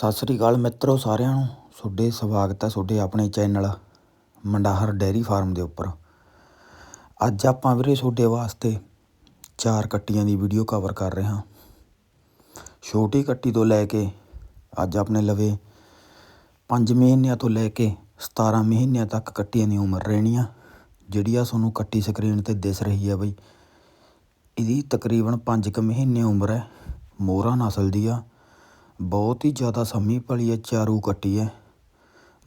ਸਤਿ ਸ੍ਰੀ ਅਕਾਲ ਮਿੱਤਰੋ ਸਾਰਿਆਂ ਨੂੰ। ਤੁਹਾਡੇ ਸਵਾਗਤ ਹੈ ਤੁਹਾਡੇ ਆਪਣੇ ਚੈਨਲ ਮੰਡਾਹਰ ਡੇਅਰੀ ਫਾਰਮ ਦੇ ਉੱਪਰ। ਅੱਜ ਆਪਾਂ ਵੀਰੇ ਤੁਹਾਡੇ ਵਾਸਤੇ ਚਾਰ ਕੱਟੀਆਂ ਦੀ ਵੀਡੀਓ ਕਵਰ ਕਰ ਰਹੇ ਹਾਂ। ਛੋਟੀ ਕੱਟੀ ਤੋਂ ਲੈ ਕੇ ਅੱਜ ਆਪਣੇ ਲਵੇ 5 ਮਹੀਨਿਆਂ ਤੋਂ ਲੈ ਕੇ 17 ਮਹੀਨਿਆਂ ਤੱਕ ਕੱਟੀਆਂ ਦੀ ਉਮਰ ਰਹਿਣੀ ਆ। ਜਿਹੜੀ ਆ ਤੁਹਾਨੂੰ ਕੱਟੀ ਸਕਰੀਨ ਤੇ ਦਿਸ ਰਹੀ ਹੈ ਬਈ। ਇਹਦੀ ਤਕਰੀਬਨ 5 ਕੁ ਮਹੀਨੇ ਉਮਰ ਹੈ। ਮੋਹਰਾ ਨਸਲ ਦੀ ਆ। ਬਹੁਤ ਹੀ ਜ਼ਿਆਦਾ ਸੰਮੀ ਭਲੀ ਹੈ, ਚਾਰੂ ਕੱਟੀ ਹੈ।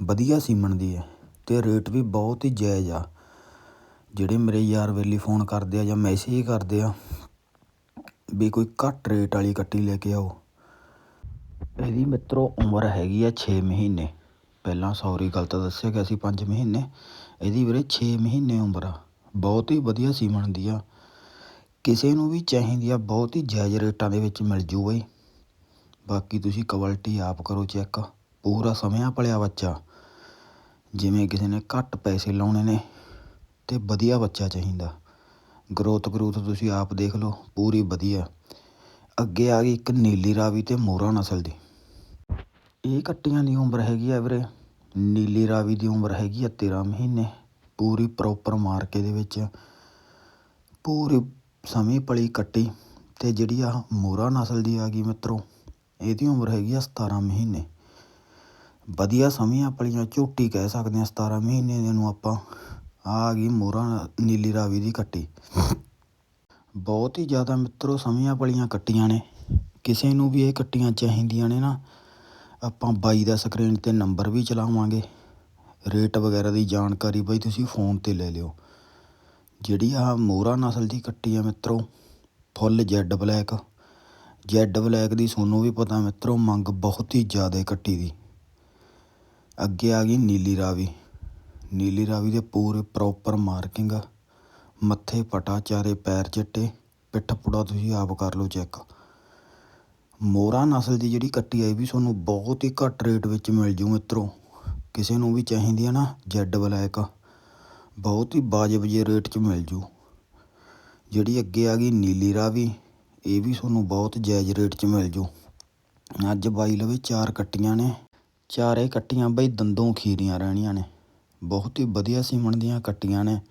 ਵਧੀਆ ਸੀਮਣ ਦੀ ਹੈ ਅਤੇ ਰੇਟ ਵੀ ਬਹੁਤ ਹੀ ਜਾਇਜ਼ ਆ। ਜਿਹੜੇ ਮੇਰੇ ਯਾਰ ਵੇਲੀ ਫੋਨ ਕਰਦੇ ਆ ਜਾਂ ਮੈਸੇਜ ਕਰਦੇ ਆ ਵੀ ਕੋਈ ਘੱਟ ਰੇਟ ਵਾਲੀ ਕੱਟੀ ਲੈ ਕੇ ਆਓ। ਇਹਦੀ ਮਿੱਤਰੋ ਉਮਰ ਹੈਗੀ ਆ 6 ਮਹੀਨੇ। ਪਹਿਲਾਂ ਸੌਰੀ ਗਲਤ ਦੱਸਿਆ ਗਿਆ ਸੀ 5 ਮਹੀਨੇ। ਇਹਦੀ ਵੀਰੇ 6 ਮਹੀਨੇ ਉਮਰ ਆ। ਬਹੁਤ ਹੀ ਵਧੀਆ ਸੀਮਣ ਦੀ ਆ। ਕਿਸੇ ਨੂੰ ਵੀ ਚਾਹੀਦੀ ਆ ਬਹੁਤ ਹੀ ਜਾਇਜ਼ ਰੇਟਾਂ ਦੇ ਵਿੱਚ ਮਿਲ ਜੂ ਬਈ। ਬਾਕੀ ਤੁਸੀਂ ਕੁਆਲਿਟੀ ਆਪ ਕਰੋ ਚੈੱਕ। ਪੂਰਾ ਸਮਿਆਂ ਪਲਿਆ ਬੱਚਾ। ਜਿਵੇਂ ਕਿਸੇ ਨੇ ਘੱਟ ਪੈਸੇ ਲਾਉਣੇ ਨੇ ਤੇ ਵਧੀਆ ਬੱਚਾ ਚਾਹੀਦਾ। ਗਰੋਥ ਗਰੂਥ ਤੁਸੀਂ ਆਪ ਦੇਖ ਲਓ, ਪੂਰੀ ਵਧੀਆ। ਅੱਗੇ ਆ ਗਈ ਇੱਕ ਨੀਲੀ ਰਾਵੀ ਤੇ ਮੋਰਾ ਨਸਲ ਦੀ। ਇਹ ਕੱਟੀਆਂ ਦੀ ਉਮਰ ਹੈਗੀ ਆ ਵੀਰੇ। ਨੀਲੀ ਰਾਵੀ ਦੀ ਉਮਰ ਹੈਗੀ ਆ 13 ਮਹੀਨੇ। ਪੂਰੀ ਪ੍ਰੋਪਰ ਮਾਰਕੇ ਦੇ ਵਿੱਚ। ਪੂਰੀ ਸਮੇਂ ਪਲੀ ਕੱਟੀ। ਤੇ ਜਿਹੜੀ ਆ ਮੋਰਾ ਨਸਲ ਦੀ ਆ ਗਈ ਮਿੱਤਰੋ ਇਹਦੀ ਉਮਰ ਹੈਗੀ ਆ 17 ਮਹੀਨੇ। ਵਧੀਆ ਸਮੀਆਂ ਪਲੀਆਂ ਝੋਟੀ ਕਹਿ ਸਕਦੇ ਆ 17 ਮਹੀਨੇ ਦੇ ਨੂੰ ਆਪਾਂ। ਆ ਗਈ ਮੋਰਾ ਨੀਲੀ ਰਾਵੀ ਦੀ ਕੱਟੀ। ਬਹੁਤ ਹੀ ਜ਼ਿਆਦਾ ਮਿੱਤਰੋ, ਸਮੀਆਂ ਪਲੀਆਂ ਕੱਟੀਆਂ ਨੇ। ਕਿਸੇ ਨੂੰ ਵੀ ਇਹ ਕੱਟੀਆਂ ਚਾਹੀਦੀਆਂ ਨੇ ਨਾ, ਆਪਾਂ ਬਾਈ ਦਾ ਸਕਰੀਨ ਤੇ ਨੰਬਰ ਵੀ ਚਲਾਵਾਂਗੇ। ਰੇਟ ਵਗੈਰਾ ਦੀ ਜਾਣਕਾਰੀ ਬਾਈ ਤੁਸੀਂ ਫੋਨ ਤੇ ਲੈ ਲਿਓ। ਜਿਹੜੀ ਆ ਮੋਹਰਾ ਨਸਲ ਦੀ ਕੱਟੀ ਆ ਮਿੱਤਰੋ, full Z black. Z black ਦੀ ਤੁਹਾਨੂੰ ਵੀ ਪਤਾ ਮਿੱਤਰੋ, ਮੰਗ ਬਹੁਤ ਹੀ ਜ਼ਿਆਦਾ ਕੱਟੀ ਦੀ। ਅੱਗੇ ਆ ਗਈ ਨੀਲੀ ਰਾਵੀ। ਨੀਲੀ ਰਾਵੀ ਦੇ ਪੂਰੇ ਪ੍ਰੋਪਰ ਮਾਰਕਿੰਗ ਮੱਥੇ ਪਟਾ ਚਾਰੇ ਪੈਰ ਚਿੱਟੇ, ਪਿੱਠ ਪੁੜਾ ਤੁਸੀਂ ਆਪ ਕਰ ਲਓ ਚੈੱਕ ਮੋਰਾ ਨਸਲ ਦੀ ਜਿਹੜੀ ਕੱਟੀ ਆਈ ਵੀ ਤੁਹਾਨੂੰ ਬਹੁਤ ਹੀ ਘੱਟ ਰੇਟ ਵਿੱਚ ਮਿਲ ਜੂ ਮਿੱਤਰੋ। ਕਿਸੇ ਨੂੰ ਵੀ ਚਾਹੀਦੀ ਹੈ ਨਾ ਜੈੱਡ ਬਲੈਕ, ਬਹੁਤ ਹੀ ਬਾਜਬ ਜੇ ਰੇਟ 'ਚ ਮਿਲ ਜੂ। ਜਿਹੜੀ ਅੱਗੇ ਆ ਗਈ ਨੀਲੀ ਰਾਵੀ ਇਹ ਵੀ ਤੁਹਾਨੂੰ ਬਹੁਤ ਜਾਇਜ਼ ਰੇਟ 'ਚ ਮਿਲ ਜੂ। ਅੱਜ ਬਾਈ ਲਵੇ ਚਾਰ ਕੱਟੀਆਂ ਨੇ। ਚਾਰੇ ਕੱਟੀਆਂ ਬਈ ਦੰਦੋਂ ਖੀਰੀਆਂ ਰਹਿਣੀਆਂ ਨੇ। ਬਹੁਤ ਹੀ ਵਧੀਆ ਸੀਮਣ ਦੀਆਂ ਕੱਟੀਆਂ ਨੇ।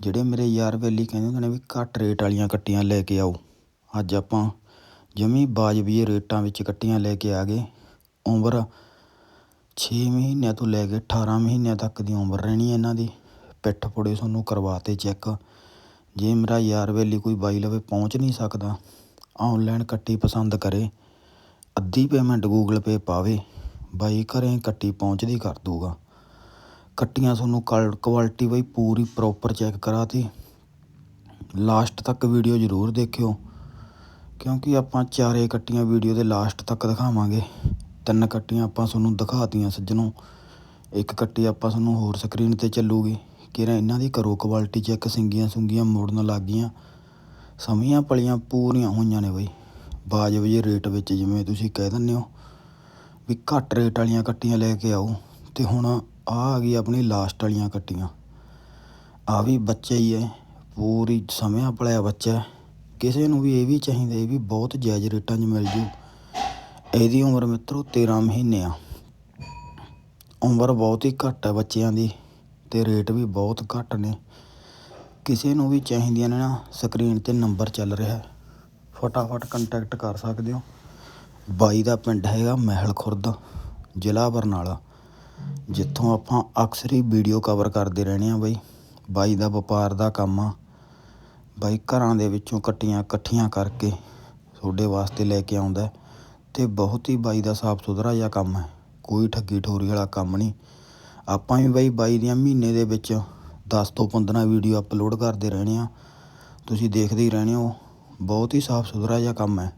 ਜਿਹੜੇ ਮੇਰੇ ਯਾਰ ਵੇਲੀ ਕਹਿੰਦੇ ਹੁੰਦੇ ਨੇ ਵੀ ਘੱਟ ਰੇਟ ਵਾਲੀਆਂ ਕੱਟੀਆਂ ਲੈ ਕੇ ਆਓ। ਅੱਜ ਆਪਾਂ ਜਮੀ ਬਾਜਬੀਏ ਰੇਟਾਂ ਵਿੱਚ ਕੱਟੀਆਂ ਲੈ ਕੇ ਆ ਗਏ। ਉਮਰ 6 ਮਹੀਨਿਆਂ ਤੋਂ ਲੈ ਕੇ 18 ਮਹੀਨਿਆਂ ਤੱਕ ਦੀ ਉਮਰ ਰਹਿਣੀ ਹੈ ਇਹਨਾਂ ਦੀ। ਪਿੱਠ ਪੁੜੇ ਤੁਹਾਨੂੰ ਕਰਵਾਤੇ ਚੈੱਕ। ਜੇ ਮੇਰਾ ਯਾਰ ਵੇਲੀ ਕੋਈ ਬਾਈ ਲਵੇ ਪਹੁੰਚ ਨਹੀਂ ਸਕਦਾ ਆਨਲਾਈਨ ਕੱਟੀ ਪਸੰਦ ਕਰੇ, ਅੱਧੀ ਪੇਮੈਂਟ ਗੂਗਲ ਪੇ ਪਾਵੇ, ਬਾਈ ਘਰੇ ਕੱਟੀ ਪਹੁੰਚਦੀ ਕਰ ਦੂਗਾ ਕੱਟੀਆਂ ਤੁਹਾਨੂੰ ਕੁਆਲਿਟੀ ਬਈ ਪੂਰੀ ਪ੍ਰੋਪਰ ਚੈੱਕ ਕਰਾਤੀ। ਲਾਸਟ ਤੱਕ ਵੀਡੀਓ ਜ਼ਰੂਰ ਦੇਖਿਓ, ਕਿਉਂਕਿ ਆਪਾਂ ਚਾਰੇ ਕੱਟੀਆਂ ਵੀਡੀਓ ਦੇ ਲਾਸਟ ਤੱਕ ਦਿਖਾਵਾਂਗੇ। ਤਿੰਨ ਕੱਟੀਆਂ ਆਪਾਂ ਤੁਹਾਨੂੰ ਦਿਖਾਤੀਆਂ ਸੱਜਣੋ, ਇੱਕ ਕੱਟੀ ਆਪਾਂ ਤੁਹਾਨੂੰ ਹੋਰ ਸਕਰੀਨ ਤੇ ਚੱਲੂਗੀ। ਕਿਰਾ ਇਹਨਾਂ ਦੀ ਘਰੋਂ ਕੁਆਲਿਟੀ ਚੈੱਕ ਸਿੰਗੀਆਂ ਸੁੰਗੀਆਂ ਮੋੜਨ ਲੱਗ ਗਈਆਂ। ਸਮੀਆਂ ਪਲੀਆਂ ਪੂਰੀਆਂ ਹੋਈਆਂ ਨੇ ਬਈ। ਬਾਜਬ ਜੇ ਰੇਟ ਵਿੱਚ ਜਿਵੇਂ ਤੁਸੀਂ ਕਹਿ ਦਿੰਦੇ ਹੋ ਵੀ ਘੱਟ ਰੇਟ ਵਾਲੀਆਂ ਕੱਟੀਆਂ ਲੈ ਕੇ ਆਓ ਤੇ ਹੁਣ ਆ ਆ ਗਈ ਆਪਣੀ ਲਾਸਟ ਵਾਲੀਆਂ ਕੱਟੀਆਂ। ਆ ਵੀ ਬੱਚਾ ਹੀ ਹੈ ਪੂਰੀ ਸਮਿਆਂ ਪਲਿਆ ਬੱਚਾ ਕਿਸੇ ਨੂੰ ਵੀ ਇਹ ਵੀ ਚਾਹੀਦਾ, ਇਹ ਵੀ ਬਹੁਤ ਜਾਇਜ਼ ਰੇਟਾਂ 'ਚ ਮਿਲ ਜੂ। ਇਹਦੀ ਉਮਰ ਮਿੱਤਰੋ 13 ਮਹੀਨੇ ਆ। ਉਮਰ ਬਹੁਤ ਹੀ ਘੱਟ ਹੈ ਬੱਚਿਆਂ ਦੀ। ਤੇ ਰੇਟ ਵੀ ਬਹੁਤ ਘੱਟ ਨੇ। ਕਿਸੇ ਨੂੰ ਵੀ ਚਾਹੀਦੀਆਂ ਨੇ ਨਾ, ਸਕਰੀਨ ਤੇ ਨੰਬਰ ਚੱਲ ਰਿਹਾ। ਫਟਾਫਟ ਕੰਟੈਕਟ ਕਰ ਸਕਦੇ ਹੋ। ਬਾਈ ਦਾ ਪਿੰਡ ਹੈਗਾ ਮਹਿਲ ਖੁਰਦ, ਜ਼ਿਲ੍ਹਾ ਬਰਨਾਲਾ। ਜਿੱਥੋਂ ਆਪਾਂ ਅਕਸਰ ਹੀ ਵੀਡੀਓ ਕਵਰ ਕਰਦੇ ਰਹਿੰਦੇ ਆ ਬਾਈ। ਬਾਈ ਦਾ ਵਪਾਰ ਦਾ ਕੰਮ ਆ। ਬਾਈ ਘਰਾਂ ਦੇ ਵਿੱਚੋਂ ਕੱਟੀਆਂ ਇਕੱਠੀਆਂ ਕਰਕੇ ਤੁਹਾਡੇ ਵਾਸਤੇ ਲੈ ਕੇ ਆਉਂਦਾ ਤੇ ਬਹੁਤ ਹੀ ਬਾਈ ਦਾ ਸਾਫ਼ ਸੁਥਰਾ ਜਿਹਾ ਕੰਮ ਹੈ। ਕੋਈ ਠੱਗੀ ਠੋਰੀ ਵਾਲਾ ਕੰਮ ਨਹੀਂ। ਆਪਾਂ ਵੀ ਬਾਈ ਬਾਈ ਦੀਆਂ ਮਹੀਨੇ ਦੇ ਵਿੱਚ 10 ਤੋਂ 15 ਵੀਡੀਓ ਅਪਲੋਡ ਕਰਦੇ ਰਹਿਣੇ ਆ ਤੁਸੀਂ ਦੇਖਦੇ ਹੀ ਰਹਿੰਦੇ ਹੋ, ਬਹੁਤ ਹੀ ਸਾਫ਼ ਸੁਥਰਾ ਜਿਹਾ ਕੰਮ ਹੈ।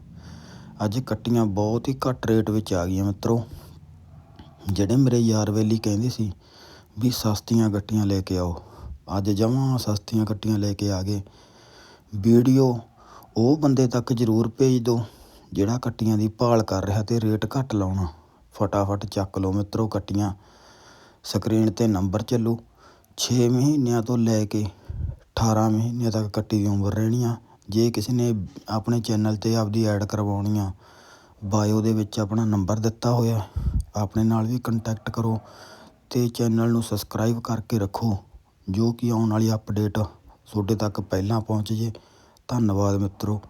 ਅੱਜ ਕੱਟੀਆਂ ਬਹੁਤ ਹੀ ਘੱਟ ਰੇਟ ਵਿੱਚ ਆ ਗਈਆਂ ਮਿੱਤਰੋ। ਜਿਹੜੇ ਮੇਰੇ ਯਾਰ ਵੇਲੀ ਕਹਿੰਦੇ ਸੀ ਵੀ ਸਸਤੀਆਂ ਗੱਟੀਆਂ ਲੈ ਕੇ ਆਓ, ਅੱਜ ਜਮਾਂ ਸਸਤੀਆਂ ਗੱਟੀਆਂ ਲੈ ਕੇ ਆ ਗਏ। ਵੀਡੀਓ ਉਹ ਬੰਦੇ ਤੱਕ ਜ਼ਰੂਰ ਭੇਜ ਦਿਓ, ਜਿਹੜਾ ਕੱਟੀਆਂ ਦੀ ਭਾਲ ਕਰ ਰਿਹਾ ਤੇ ਰੇਟ ਘੱਟ ਲਾਉਣਾ। ਫਟਾਫਟ ਚੱਕ ਲਓ ਮਿੱਤਰੋ ਕੱਟੀਆਂ ਸਕਰੀਨ ਤੇ ਨੰਬਰ ਚੱਲੂ। ਛੇ ਮਹੀਨਿਆਂ ਤੋਂ ਲੈ ਕੇ 18 ਮਹੀਨਿਆਂ ਤੱਕ ਕੱਟੀ ਦੀ ਉਮਰ ਰਹਿਣੀ ਆ। ਜੇ ਕਿਸੇ ਨੇ ਆਪਣੇ ਚੈਨਲ ਤੇ ਆਪਦੀ ਐਡ ਕਰਵਾਉਣੀ ਆ, ਬਾਇਓ ਦੇ ਵਿੱਚ ਆਪਣਾ ਨੰਬਰ ਦਿੱਤਾ ਹੋਇਆ, ਆਪਣੇ ਨਾਲ ਵੀ ਕੰਟੈਕਟ ਕਰੋ ਅਤੇ ਚੈਨਲ ਨੂੰ ਸਬਸਕ੍ਰਾਈਬ ਕਰਕੇ ਰੱਖੋ, ਜੋ ਕਿ ਆਉਣ ਵਾਲੀ ਅਪਡੇਟ ਤੁਹਾਡੇ ਤੱਕ ਪਹਿਲਾਂ ਪਹੁੰਚ ਜੇ। ਧੰਨਵਾਦ ਮਿੱਤਰੋ।